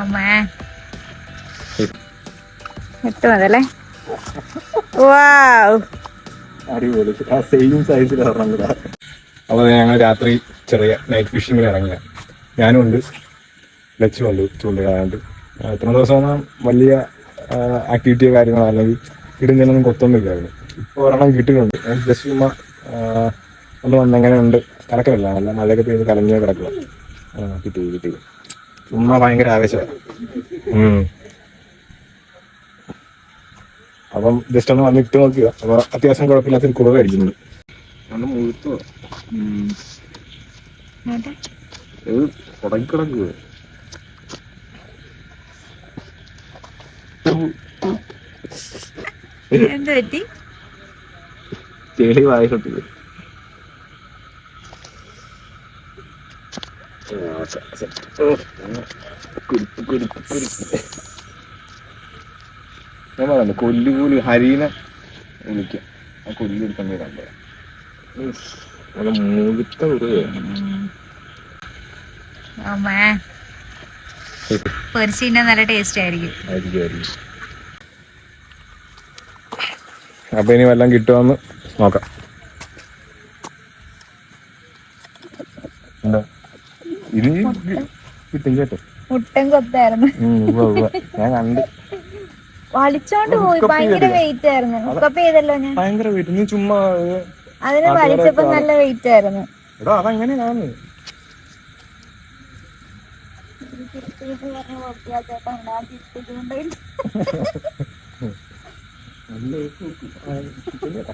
അമ്മേ. എട്ട് മതല്ലേ വാവ്. അടിപൊളി. ആ സെയിം സൈസിൽ അപ്പോൾ ഞങ്ങൾ രാത്രി ചെറിയ നൈറ്റ് ഫിഷിംഗിൽ ഇറങ്ങിയ. ഞാനും ഉണ്ട്. ലച്ചും ഉണ്ട്. ചൂണ്ടയിടാണ്ട് എത്ര ദിവസം വലിയ ആക്ടിവിറ്റിയോ കാര്യങ്ങളോ അല്ലെങ്കിൽ ഇടുന്നതിനൊന്നും കൊത്തൊന്നുമില്ലായിരുന്നു ഇപ്പോൾ ഒരെണ്ണം കിട്ടുന്നുണ്ട് ഞാൻ ജസ്റ്റ് ചുമ്മാ ഒന്ന് വന്ന് എങ്ങനെ ഉണ്ട് കലക്കലല്ല. നല്ല മഴയൊക്കെ പെയ്ത് കലഞ്ഞ കിടക്കുക കിട്ടി കിട്ടി. ചുമ്മാ ഭയങ്കര ആവേശമാണ്. അപ്പം ജസ്റ്റ് ഒന്ന് വന്ന് ഇട്ട് നോക്കുക. അപ്പൊ അത്യാവശ്യം കുഴപ്പമില്ലാത്തൊരു കുറവ് അടിക്കുന്നുണ്ട് നല്ല മുഴുത്തോ ഇത് തുടങ്ങിക്കിടക്കുക എന്ത് ചെളി വായിലോട്ട് ഞാൻ പറഞ്ഞു കൊല്ലുകൂലി ഹരീനെ വിളിക്കാം. ആ കൊല്ലി എടുക്കാൻ നല്ല മുഴുത്ത ഒരു നല്ല ടേസ്റ്റ് ആയിരിക്കും. ആയിരിക്കും ആയിരിക്കും. അപ്പൊ ഇനി വല്ലതും കിട്ടുമെന്ന് നോക്കാം. ഇനി കിട്ടും കേട്ടോ. മുട്ടൻ കൊത്തായിരുന്നു. ഞാൻ കണ്ട്. വലിച്ചോണ്ട് പോയി. ഭയങ്കര വെയിറ്റ് ആയിരുന്നു ഹുക്കപ്പ് ചെയ്തല്ലോ ഞാൻ. ഭയങ്കര വെയിറ്റ്. നീ ചുമ്മാ അതിനെ അതിന് വലിച്ചപ്പോ നല്ല വെയിറ്റ് ആയിരുന്നു എടാ അതെങ്ങനെയാണ്. നല്ല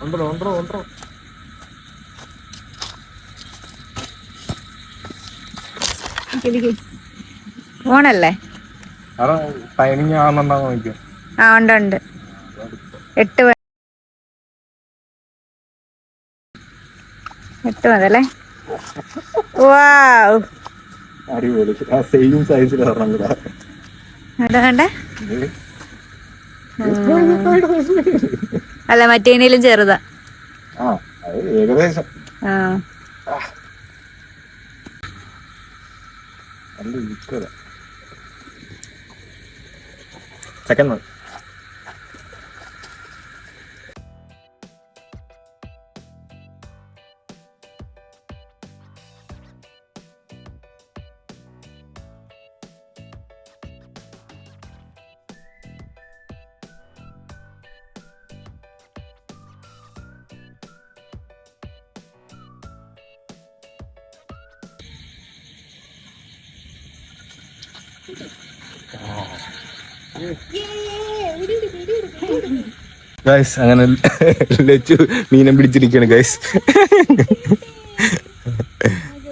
കേട്ടോ. ഉണ്ടോ ഉണ്ടോ? ഉണ്ടോ ഓണല്ലേ? അതാ ടൈമിങ് ആണെന്നുണ്ടാവും നോക്കിയോ. ആ ഉണ്ട് ഉണ്ട്. എട്ട് എട്ട് മതല്ലേ? വാവ്. അടിപൊളി. ആ സെയിം സൈസിൽ ഒരെണ്ണം കൂടെ കണ്ടോ കണ്ടേ അല്ല മറ്റേനേലും ചെറുതാ. ഏകദേശം. സെക്കൻഡ് ഗൈസ് അങ്ങനെ ലച്ചു മീനം പിടിച്ചിരിക്കാണ് ഗൈസ്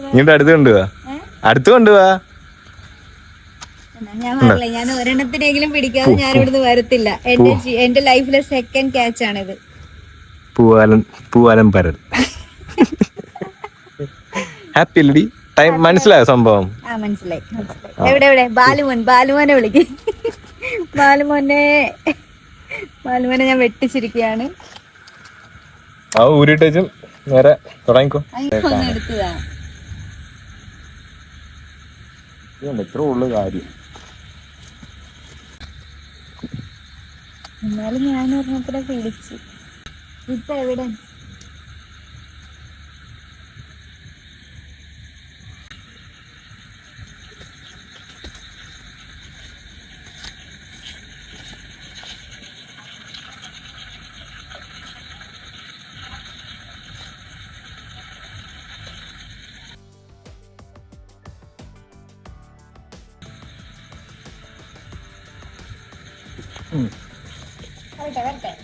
ഇങ്ങോട്ട് അടുത്ത് കൊണ്ടുപോവാ അടുത്ത് കൊണ്ടുപോവാ ഞാൻ ഒരെണ്ണത്തിനെങ്കിലും പിടിക്കാതെ ഞാൻ ഇവിടുന്ന് വരത്തില്ല. എന്റെ എന്റെ ലൈഫിലെ സെക്കൻഡ് ക്യാച്ച് ആണിത്. പൂവാലൻ പൂവാലൻ പരൽ. ഹാപ്പി അല്ലടി. ടൈം മനസ്സിലായോ സംഭവം? ആ മനസ്സിലായി മനസ്സിലായി. എവിടെ എവിടെ? ബാലുമോൻ ബാലുമോനെ വിളിക്ക് ബാലുമോനെ ബാലുമോനെ ഞാൻ വെട്ടിച്ചിരിക്കുകയാണ്. ആ ഊരിട്ടേച്ചും നേരെ തുടങ്ങിക്കോ. എത്ര ഉള്ളു കാര്യം. എന്നാലും ഞാൻ ഒരെണ്ണത്തിനെ പിടിച്ചു ഇപ്പൊ എവിടെ?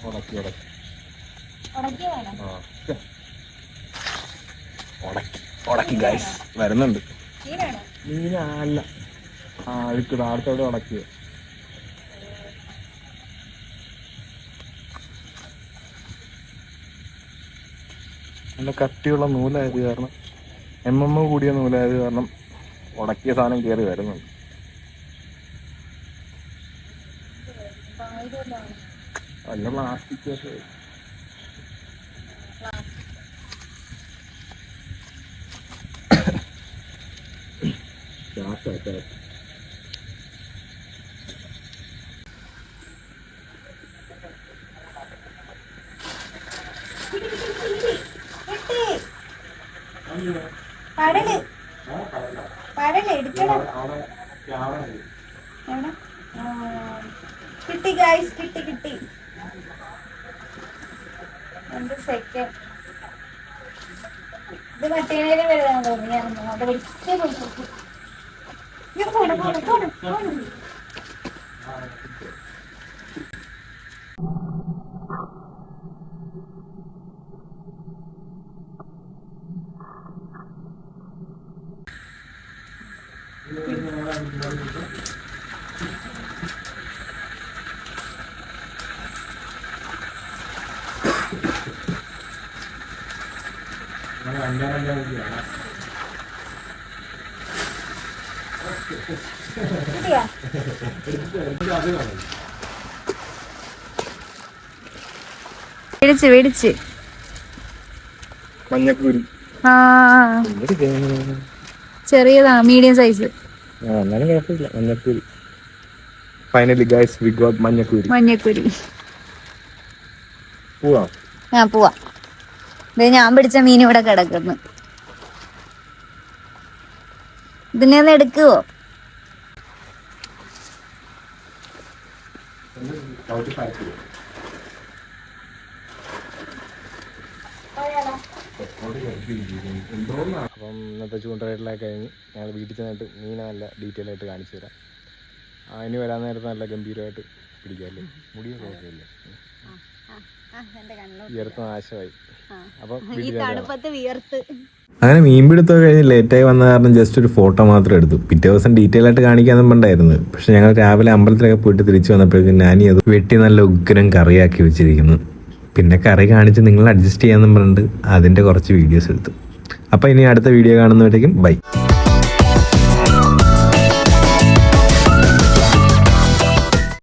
ഉടക്കി ഉടക്കി. ഉടക്കിയ വേണം. ഉടക്കി ഉടക്കി ഗൈസ് വരുന്നുണ്ട്. മീനല്ല. ആ അഴുക്ക് അടുത്തോടെ ഉടക്കിയത് നല്ല കട്ടിയുള്ള നൂലായത് കാരണം എം എം കൂടിയ നൂലായത് കാരണം ഉടക്കിയ സാധനം കയറി വരുന്നുണ്ട്. അല്ല പ്ലാസ്റ്റിക് പടൽ പടൽ എടുക്കണം. എവിടെ? കിട്ടി ഗൈസ് കിട്ടി കിട്ടി. രണ്ട് സെക്കൻഡ് ഇത് മറ്റേനേലും വരുതാന്ന് തോന്നി ഞാൻ അത് വലിയ പോയി പോണം പോണം പോണം പോണം. കിട്ടിയാ മേടിച്ച് മേടിച്ച് മഞ്ഞക്കൂരി ആ ചെറിയതാ മീഡിയം സൈസ് എന്നാലും കുഴപ്പമില്ല. മഞ്ഞക്കൂരി. Finally guys we got manjakkoori. മഞ്ഞക്കുരി. പോവാ. ആ പോവാ. ഇത് ഞാൻ പിടിച്ച മീൻ ഇവിടെ കിടക്കുന്നു. ഇതിനെ ഒന്ന് എടുക്കുവോ? അപ്പം ഇന്നത്തെ ചൂണ്ടലായിട്ടൊക്കെ കഴിഞ്ഞ് ഞങ്ങൾ വീട്ടിൽ ചെന്നിട്ട് മീനെ നല്ല ഡീറ്റെയിൽ ആയിട്ട് കാണിച്ചു തരാം. അതിന് വരാൻ നേരത്ത് നല്ല ഗംഭീരമായിട്ട് പിടിക്കാമല്ലേ മുടിയൊക്കെ ഓക്കെയല്ലേ? വിയർത്ത് നാശമായി. അപ്പം അങ്ങനെ മീൻപിടുത്തമൊക്കെ കഴിഞ്ഞ് ലേറ്റായി വന്ന കാരണം ജസ്റ്റ് ഒരു ഫോട്ടോ മാത്രം എടുത്തു. പിറ്റേ ദിവസം ഡീറ്റെയിൽ ആയിട്ട് കാണിക്കാന്നും പണ്ടായിരുന്നു പക്ഷെ ഞങ്ങൾ രാവിലെ അമ്പലത്തിലൊക്കെ പോയിട്ട് തിരിച്ചു വന്നപ്പോഴേക്കും നാനി അത് വെട്ടി നല്ല ഉഗ്രം കറിയാക്കി വെച്ചിരിക്കുന്നു. പിന്നെ കറി കാണിച്ച് നിങ്ങൾ അഡ്ജസ്റ്റ് ചെയ്യാന്നും പറഞ്ഞിട്ട് അതിന്റെ കുറച്ച് വീഡിയോസ് എടുത്തു. അപ്പോൾ ഇനി അടുത്ത വീഡിയോ കാണുന്നവരേക്കും ബൈ